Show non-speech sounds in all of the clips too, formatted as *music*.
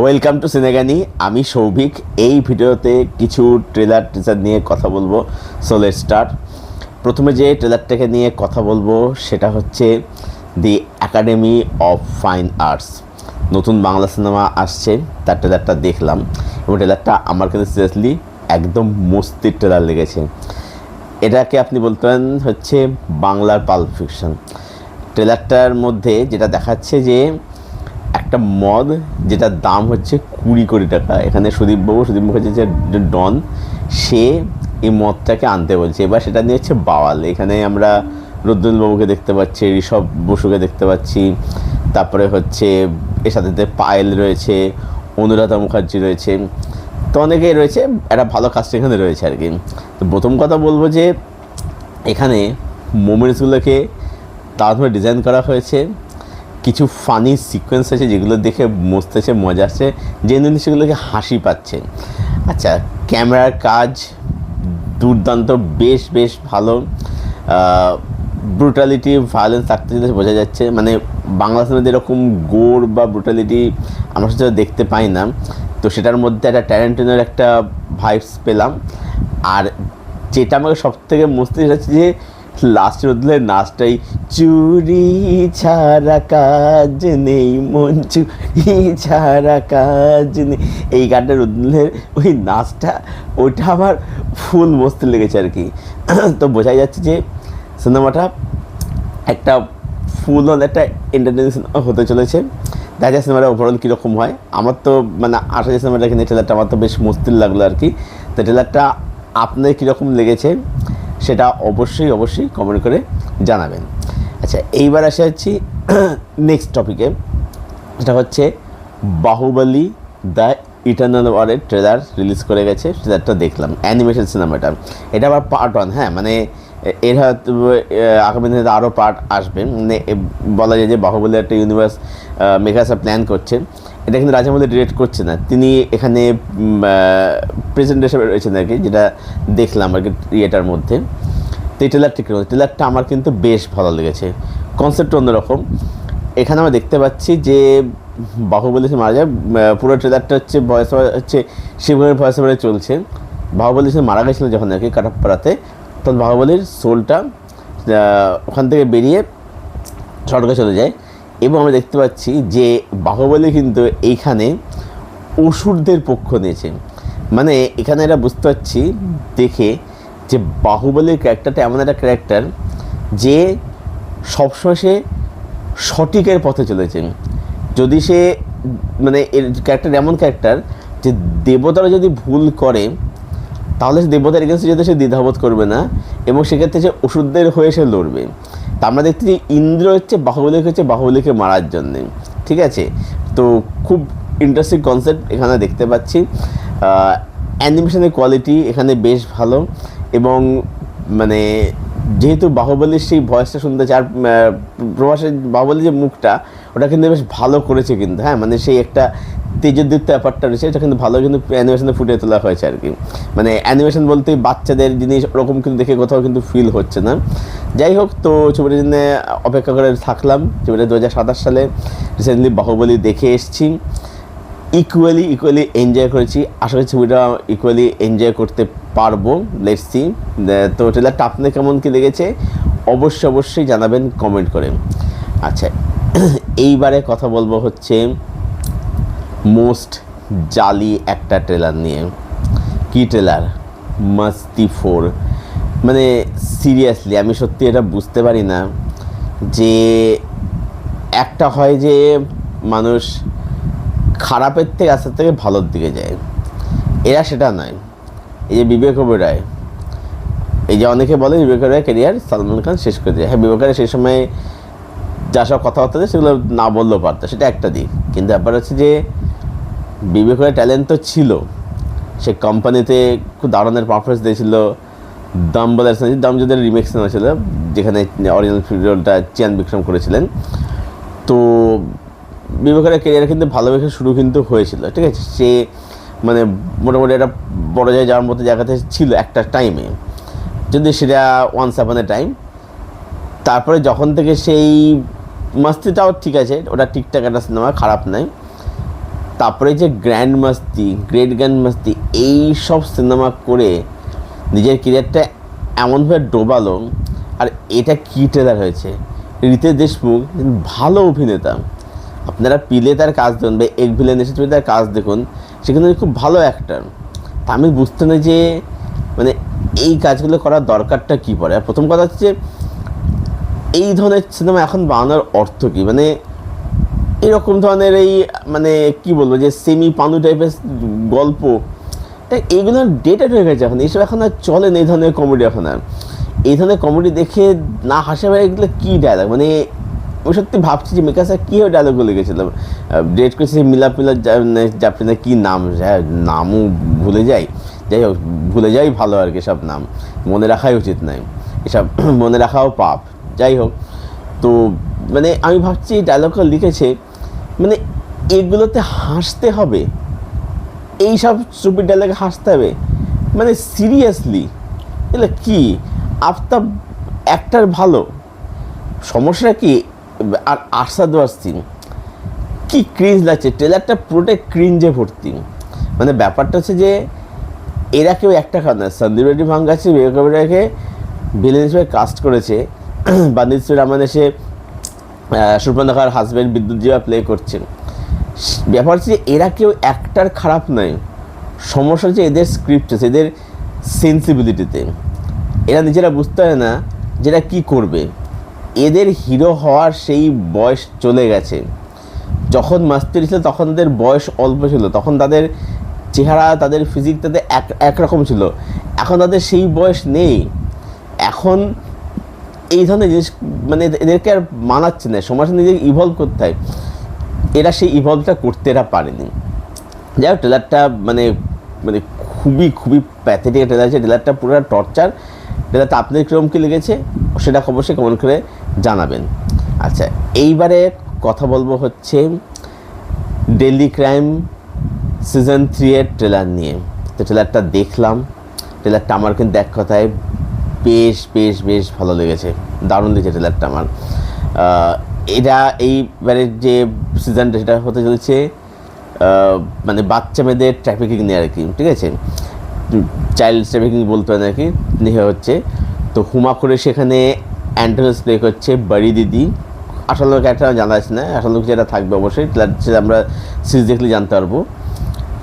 Welcome to সিনেগানি আমি সৌভিক। এই ভিডিওতে কিছু ট্রেলার টিজার নিয়ে কথা বলব। সোলে স্টার প্রথমে যে ট্রেলারটাকে নিয়ে কথা বলব, সেটা হচ্ছে the academy of fine arts নতুন বাংলা সিনেমা আসছে, তার ট্রেলারটা দেখলাম। এবং ট্রেলারটা আমার কাছে সিরিয়াসলি একদম মস্তির ট্রেলার লেগেছে। এটাকে আপনি বলতে পারেন হচ্ছে বাংলার পাল ফিকশন ট্রেলারটার মধ্যে যেটা দেখাচ্ছে যে একটা মদ যেটার দাম হচ্ছে কুড়ি কোটি টাকা। এখানে সুদীপবাবু সুদীপবাবু হচ্ছে যে ডন, সে এই মদটাকে আনতে বলছে। এবার সেটা নিয়ে হচ্ছে বাওয়াল। এখানে আমরা রুদ্রুলবাবুকে দেখতে পাচ্ছি, ঋষভ বসুকে দেখতে পাচ্ছি। তারপরে হচ্ছে এর সাথে পায়েল রয়েছে, অনুরাধা মুখার্জি রয়েছে। তো অনেকেই রয়েছে, একটা ভালো কাস্ট এখানে রয়েছে আর কি। তো প্রথম কথা বলব যে এখানে মোমেন্টসগুলোকে তারপরে ডিজাইন করা হয়েছে। কিছু ফানি সিকোয়েন্স আছে যেগুলো দেখে মস্তেছে মজা আসছে। যে জিনিসগুলোকে হাসি পাচ্ছে। আচ্ছা ক্যামেরার কাজ দুর্দান্ত, বেশ বেশ ভালো। ব্রুটালিটি ভায়োলেন্স থাকতে জিনিস বোঝা যাচ্ছে। মানে বাংলা সিনেমাতে এরকম গোর বা ব্রুটালিটি আমরা সাথে দেখতে পাই না। তো সেটার মধ্যে একটা ট্যালেন্টেনের একটা ভাইবস পেলাম। আর যেটা আমাকে সব থেকে মস্তি হচ্ছে যে লাস্টের মধ্যে নাচটাই চুরি ছাড়া কাজ নেই, মন চুরি ছাড়া কাজ নেই। এই গানটার উদ্দেশ্যের ওই নাচটা ওইটা আমার ফুল মস্তি লেগেছে আর কি। তো বোঝাই যাচ্ছে যে সিনেমাটা একটা ফুল অন একটা এন্টারটেনমেন্ট হতে চলেছে। দেখা যায় সিনেমাটা ওভারঅল কীরকম হয়। আমার তো মানে আশা সিনেমাটা কিনে ট্রেলারটা আমার তো বেশ মস্তির লাগল আর কি। তো ট্রেলারটা আপনার কীরকম লেগেছে? সেটা অবশ্যই অবশ্যই কমেন্ট করে জানাবেন। আচ্ছা এইবার আসে হচ্ছি নেক্সট টপিকে সেটা হচ্ছে বাহুবলী দ্য ইটার্নাল ওয়ারের ট্রেলার রিলিজ করে গেছে ট্রেলারটা দেখলাম অ্যানিমেশন সিনেমাটা এটা আবার পার্ট ওয়ান হ্যাঁ মানে এর হয়তো আগামী দিনে আরও পার্ট আসবে। মানে বলা যায় যে বাহুবলী একটা ইউনিভার্স মেকার্সরা প্ল্যান করছে। এটা কিন্তু রাজামৌলি ডিরেক্ট করছে না। তিনি এখানে প্রেজেন্ট হিসেবে রয়েছেন আর কি, যেটা দেখলাম আর কি ইয়েটার মধ্যে। তো এই ট্রেলারটি কীরকম ট্রেলারটা আমার কিন্তু বেশ ভালো লেগেছে। কনসেপ্ট অন্যরকম। এখানে আমরা দেখতে পাচ্ছি যে, বাহুবলী সে মারা যায় পুরো ট্রেলারটা হচ্ছে ভয়েস হচ্ছে শিবগঞ্জের ভয়েস ওভারে চলছে। বাহুবলী সে মারা গেছিল যখন আর কি কাটাপ্পাড়াতে তখন বাহুবলীর সোলটা ওখান থেকে বেরিয়ে স্বর্গে চলে যায়। এবং আমরা দেখতে পাচ্ছি যে বাহুবলী কিন্তু এইখানে অসুরদের পক্ষ নিয়েছে। মানে এখানে এটা বুঝতে পারছি, দেখে যে বাহুবলীর ক্যারেক্টারটা এমন একটা ক্যারেক্টার যে সবসময় সে সঠিকের পথে চলেছে। যদি সে মানে এর ক্যারেক্টার এমন ক্যারেক্টার যে দেবতারা যদি ভুল করে, তাহলে সে দেবতার এগেন্সে যেতে সে দ্বিধাবোধ করবে না এবং সেক্ষেত্রে সে ওষুধদের হয়ে সে লড়বে। তা আমরা দেখছি যে ইন্দ্র হচ্ছে বাহুবলীকে হচ্ছে বাহুবলীকে মারার জন্যে, ঠিক আছে? তো খুব ইন্টারেস্টিং কনসেপ্ট এখানে দেখতে পাচ্ছি। অ্যানিমেশনের কোয়ালিটি এখানে বেশ ভালো এবং মানে যেহেতু বাহুবলীর সেই ভয়েসটা শুনতে চার প্রভাসের বাহুবলীর যে মুখটা, ওটা কিন্তু বেশ ভালো করেছে কিন্তু হ্যাঁ? মানে সেই একটা তেজোদ্দীপ্ত ব্যাপারটা রয়েছে, এটা কিন্তু ভালো কিন্তু অ্যানিমেশনে ফুটিয়ে তোলা হয়েছে আর কি। মানে অ্যানিমেশন বলতে বাচ্চাদের জিনিস ওরকম কিন্তু দেখে কোথাও কিন্তু ফিল হচ্ছে না। যাই হোক, তো ছবিটার জন্য অপেক্ষা করে থাকলাম। ছবিটা দু হাজার সাতাশ সালে রিসেন্টলি বাহুবলী দেখে এসেছি। ইকুয়ালি ইকুয়ালি এনজয় করেছি। আশা করি ছবিটা ইকুয়ালি এনজয় করতে পারব। লেটস তো ট্রেলারটা আপনার কেমন কী লেগেছে? অবশ্যই অবশ্যই জানাবেন কমেন্ট করে। আচ্ছা এইবারে কথা বলব হচ্ছে মোস্ট জালি একটা ট্রেলার নিয়ে। কি ট্রেলার? মাস্তি ফোর। মানে সিরিয়াসলি আমি সত্যি এটা বুঝতে পারি না যে একটা হয় যে মানুষ খারাপের থেকে আস্তে থেকে ভালোর দিকে যায়। এরা সেটা নয়। এই যে বিবেক ওবেরয় এই যে অনেকে বলে বিবেক ওবেরয় ক্যারিয়ার সালমান খান শেষ করে দেয়। হ্যাঁ বিবেক ওবেরয় সেই সময় যা সব কথাবার্তা সেগুলো না বললেও পারতো, সেটা একটা দিক। কিন্তু ব্যাপার হচ্ছে যে বিবেক ট্যালেন্ট তো ছিল। সে কোম্পানিতে খুব দারুণের পারফরমেন্স দিয়েছিল। দম বলার দম যদি রিমেক্স নেওয়া ছিল, যেখানে অরিজিনাল ভিডিওটা চিয়ান বিক্রম করেছিলেন। তো বিবেকের ক্যারিয়ার কিন্তু ভালোবেসে শুরু কিন্তু হয়েছিল, ঠিক আছে? সে মানে মোটামুটি একটা বড় জায়গায় যাওয়ার মতো জায়গাতে ছিল একটা টাইমে যদি সেটা ওয়ান্স আপন এ টাইম তারপরে যখন থেকে সেই মাস্তিটাও ঠিক আছে, ওটা ঠিকঠাক একটা সিনেমা, খারাপ নয় তারপরে যে গ্র্যান্ড মাস্তি গ্রেট গ্র্যান্ড মাস্তি এই সব সিনেমা করে নিজের কেরিয়ারটা এমনভাবে ডোবালো, আর এটা কী ট্রেলার হয়েছে? রিতেশ দেশমুখ, ভালো অভিনেতা। আপনারা পিলে তার কাজ দেখুন বা এক ভিলেন এসে তুমি তার কাজ দেখুন সেখানে খুব ভালো অ্যাক্টার তা আমি বুঝতে না যে মানে এই কাজগুলো করার দরকারটা কী পড়ে? আর প্রথম কথা হচ্ছে এই ধরনের সিনেমা এখন বানানোর অর্থ কী? মানে এরকম ধরনের এই মানে কি বলব, যে সেমি পানু টাইপের গল্প, তা এইগুলোর ডেটেড হয়ে গেছে এখন। এইসব এখন আর চলে না, এই ধরনের কমেডি এখন আর। এই ধরনের কমেডি দেখে না হাসা ভাই এগুলো কী ডায়লগ মানে আমি সত্যি ভাবছি যে মেকা স্যার কীভাবে ডায়লগগুলো লিখেছিলাম ডেট করেছে মিলাপ মিলাপ যাপি না কী নাম? নামও ভুলে যাই। যাই হোক, ভুলে যাই ভালো আর কি সব নাম। মনে রাখাই উচিত নয় এসব *clears throat* মনে রাখাও পাপ। যাই হোক, তো মানে আমি ভাবছি ডায়লগটা লিখেছে। মানে এগুলোতে হাসতে হবে। এই সব স্টুপিড ডায়লগে হাসতে হবে। মানে সিরিয়াসলি, এগুলো কি? আফতাব একটার ভালো। সমস্যা কি? আর আশা দেওয়ার সিন কি ক্রিঞ্জ লাগছে? ট্রেলারটা পুরোটাই ক্রিঞ্জে ভর্তি। মানে ব্যাপারটা হচ্ছে যে, এরা কেউ একটা খান না। সন্দীপ রেড্ডি ভাঙ্গাচ্ছে বিবেকাবিরাকে ভিলেন হিসেবে কাস্ট করেছে। বান্দিসুর রহমান এসে সুপর্ণখার হাজব্যান্ড বিদ্যুৎ জিবা প্লে করছেন। ব্যাপার হচ্ছে যে এরা কেউ একটার খারাপ নয়। সমস্যা হচ্ছে এদের স্ক্রিপ্ট আছে এদের সেন্সিবিলিটিতে এরা নিজেরা বুঝতে পারে না যেটা কী করবে। এদের হিরো হওয়ার সেই বয়স চলে গেছে। যখন মাস্টার ছিল, তখন তাদের বয়স অল্প ছিল। তখন তাদের চেহারা, তাদের ফিজিক তাদের এক, একরকম ছিল। এখন তাদের সেই বয়স নেই। এখন এই ধরনের জিনিস মানে এদেরকে আর মানাচ্ছে না। সাথে নিজেকে ইভলভ করতে হয়। এরা সেই ইভলভটা করতে এরা পারেনি। যাই হোক ট্রেলারটা মানে মানে খুবই খুবই প্যাথেটিক ট্রেলার আছে ট্রেলারটা পুরো টর্চার ট্রেলারটা আপনাদের কীরকম কী লেগেছে, সেটা অবশ্যই কমেন্ট করে জানাবেন। আচ্ছা এইবারে কথা বলব হচ্ছে ডেলি ক্রাইম সিজন থ্রি এর ট্রেলার নিয়ে। তো ট্রেলারটা দেখলাম। ট্রেলারটা আমার কিন্তু এক কথায় বেশ বেশ বেশ ভালো লেগেছে। দারুণ লেগেছে ট্রেলারটা আমার। এটা এইবারের যে সিজনটা সেটা হতে চলেছে মানে বাচ্চা মেয়েদের ট্রাফিকিং নিয়ে আর কি, ঠিক আছে? চাইল্ড ট্রাফিকিং বলতে হয় নাকি নিয়ে হচ্ছে। তো হুমা করে সেখানে অ্যান্টোনিস প্লে করছে, বাড়ি দিদি। আসল লোক একটা জানা আছে না? আসল লোক যেটা থাকবে অবশ্যই সেটা আমরা সিরিজ দেখলে জানতে পারব।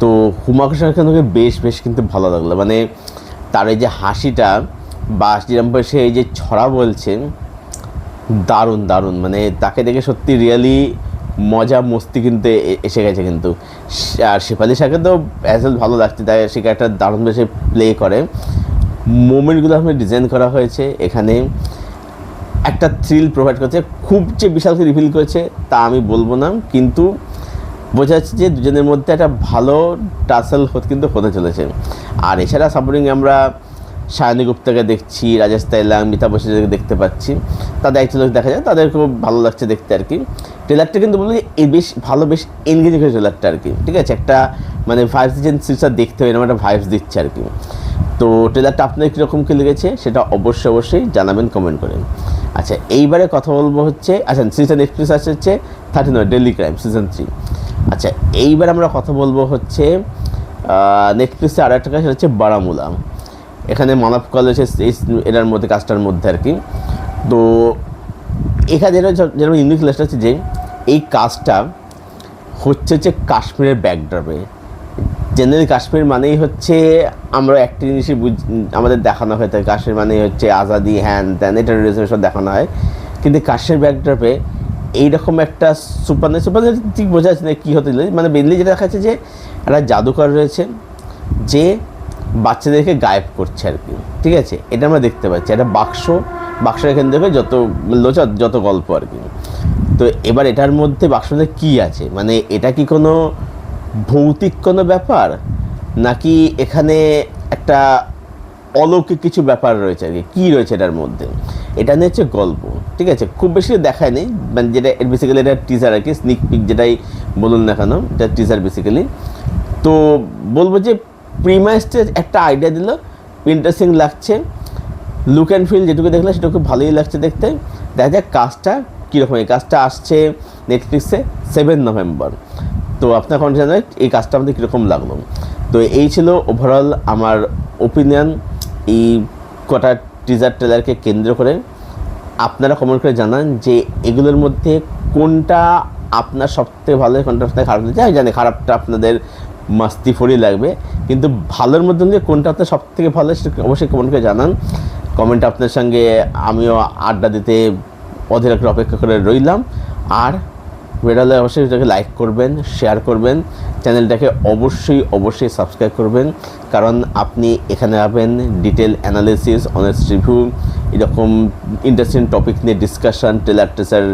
তো হুমা কুরেশির কিন্তু বেশ বেশ কিন্তু ভালো লাগল। মানে তার এই যে হাসিটা বা যেরকম সে এই যে ছড়া বলছে দারুণ দারুণ। মানে তাকে দেখে সত্যি রিয়েলি মজা, মস্তি কিন্তু এসে গেছে কিন্তু। আর শেফালি শাহকে তো অ্যাজ ভালো লাগছে, তাই সে একটা দারুণ বেশি প্লে করে। মোমেন্টগুলো আমি ডিজাইন করা হয়েছে, এখানে একটা থ্রিল প্রোভাইড করছে, খুব যে বিশাল রিভিল করেছে, তা আমি বলব না, কিন্তু বোঝা যাচ্ছে যে দুজনের মধ্যে একটা ভালো টাসেল কিন্তু হতে চলেছে। আর এছাড়া সাপোর্টিং আমরা সায়নী গুপ্তাকে দেখছি, রাজেশ তাইলাং মিতা বসুদেরকে দেখতে পাচ্ছি। তাদের লোক দেখা যায় তাদের খুব ভালো লাগছে দেখতে আর কি। ট্রেলারটা কিন্তু বলব যে, এ বেশ ভালো, বেশ এনগেজিং হয়েছে ট্রেলারটা আর কি, ঠিক আছে? একটা মানে ভাইবস দিচ্ছেন সিরিজটা দেখতে হবে এরকম একটা ভাইবস দিচ্ছে আর কি। তো ট্রেলারটা আপনার কীরকম কী লেগেছে সেটা অবশ্যই অবশ্যই জানাবেন কমেন্ট করে। আচ্ছা এইবারে কথা বলব হচ্ছে আচ্ছা সিজন এক্সপ্রেস আসছে হচ্ছে থার্টি নয় ডেলি ক্রাইম সিজন থ্রি আচ্ছা এইবার আমরা কথা বলব হচ্ছে নেটফ্লিক্সে আর একটা কাজ হচ্ছে বারামুলা। এখানে মানব কলেজ এটার মধ্যে, কাজটার মধ্যে আর কি। তো এখানে যেরকম ইউনিক লেসটা হচ্ছে যে, এই কাজটা হচ্ছে যে কাশ্মীরের ব্যাকড্রপে জেনারেলি কাশ্মীর মানেই হচ্ছে আমরা একটা জিনিসই বুঝ, আমাদের দেখানো হয়ে থাকে। কাশ্মীর মানেই হচ্ছে আজাদি, হ্যান ত্যান, এটা সব দেখানো হয়। কিন্তু কাশ্মীর ব্যাকড্রপে এইরকম একটা সুপার সুপার ঠিক বোঝা যাচ্ছে না কী হতে। মানে বেনলি যেটা দেখা যাচ্ছে যে একটা জাদুকর রয়েছে, যে বাচ্চাদেরকে গায়েব করছে আর কি। ঠিক আছে? এটা আমরা দেখতে পাচ্ছি। একটা বাক্স, বাক্সের এখান থেকে যত লোচা, যত গল্প আর কি। তো এবার এটার মধ্যে বাক্সতে কী আছে? মানে এটা কি কোনো ভৌতিক কোনো ব্যাপার? নাকি এখানে একটা অলৌকিক কিছু ব্যাপার রয়েছে আর কি? কী রয়েছে এটার মধ্যে? এটা নিয়ে হচ্ছে গল্প। ঠিক আছে? খুব বেশি দেখায় নেই। মানে যেটা বেসিক্যালি এটা টিজার আর কি। স্নিক পিক যেটাই বলুন না কেন, এটা টিজার বেসিক্যালি তো বলব যে প্রিমাইসটা একটা আইডিয়া দিল। ইন্টারেস্টিং লাগছে। লুক অ্যান্ড ফিল যেটুকু দেখলে সেটা খুব ভালোই লাগছে দেখতে। দেখা যাক কাজটা কীরকম এই কাজটা আসছে নেটফ্লিক্সে সেভেন নভেম্বর তো আপনার জানাবেন এই কাজটা আমাদের কীরকম লাগল। তো এই ছিল ওভারঅল আমার ওপিনিয়ন এই কটা টিজার ট্রেলারকে কেন্দ্র করে। আপনারা কমেন্ট করে জানান যে এগুলোর মধ্যে কোনটা আপনার সবথেকে ভালো, কোনটা সবথেকে খারাপ লাগছে। আমি জানি খারাপটা আপনাদের মাস্তি ফরি লাগবে। কিন্তু ভালোর মধ্যে দিয়ে কোনটা আপনার সব থেকে ভালো সেটা অবশ্যই কমেন্ট করে জানান। কমেন্ট আপনার সঙ্গে আমিও আড্ডা দিতে অধীর একটা অপেক্ষা করে রইলাম। আর ভিডিওলে অবশ্যই এটাকে লাইক করবেন শেয়ার করবেন, চ্যানেলটাকে অবশ্যই অবশ্যই সাবস্ক্রাইব করবেন। কারণ আপনি এখানে পাবেন ডিটেল অ্যানালিসিস অনেস্ট রিভিউ এরকম ইন্টারেস্টিং টপিক নিয়ে ডিসকাশন টেলার টেসার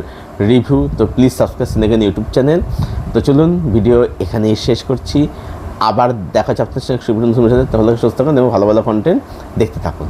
রিভিউ তো please subscribe Cinegan YouTube channel তো চলুন ভিডিও এখানেই শেষ করছি। আবার দেখা যাচ্ছে আপনার সঙ্গে সুবিধা সাথে। তাহলে সুস্থ থাকুন এবং ভালো ভালো কন্টেন্ট দেখতে থাকুন।